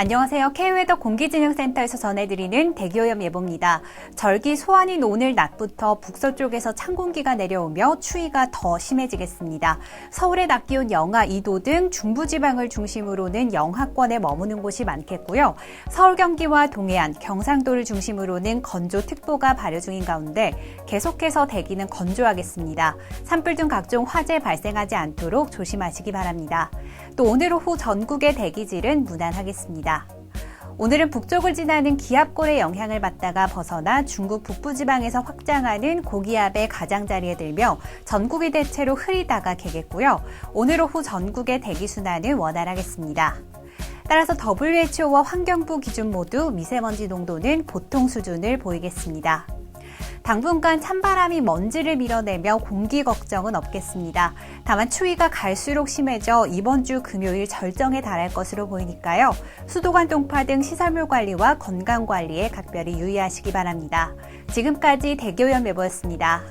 안녕하세요. K웨더 공기진흥센터에서 전해드리는 대기오염 예보입니다. 절기 소환인 오늘 낮부터 북서쪽에서 찬 공기가 내려오며 추위가 더 심해지겠습니다. 서울의 낮 기온 영하 2도 등 중부지방을 중심으로는 영하권에 머무는 곳이 많겠고요. 서울 경기와 동해안, 경상도를 중심으로는 건조특보가 발효 중인 가운데 계속해서 대기는 건조하겠습니다. 산불 등 각종 화재 발생하지 않도록 조심하시기 바랍니다. 또 오늘 오후 전국의 대기질은 무난하겠습니다. 오늘은 북쪽을 지나는 기압골의 영향을 받다가 벗어나 중국 북부지방에서 확장하는 고기압의 가장자리에 들며 전국이 대체로 흐리다가 개겠고요. 오늘 오후 전국의 대기순환은 원활하겠습니다. 따라서 WHO와 환경부 기준 모두 미세먼지 농도는 보통 수준을 보이겠습니다. 당분간 찬바람이 먼지를 밀어내며 공기 걱정은 없겠습니다. 다만 추위가 갈수록 심해져 이번 주 금요일 절정에 달할 것으로 보이니까요. 수도관 동파 등 시설물 관리와 건강 관리에 각별히 유의하시기 바랍니다. 지금까지 대교연 매보였습니다.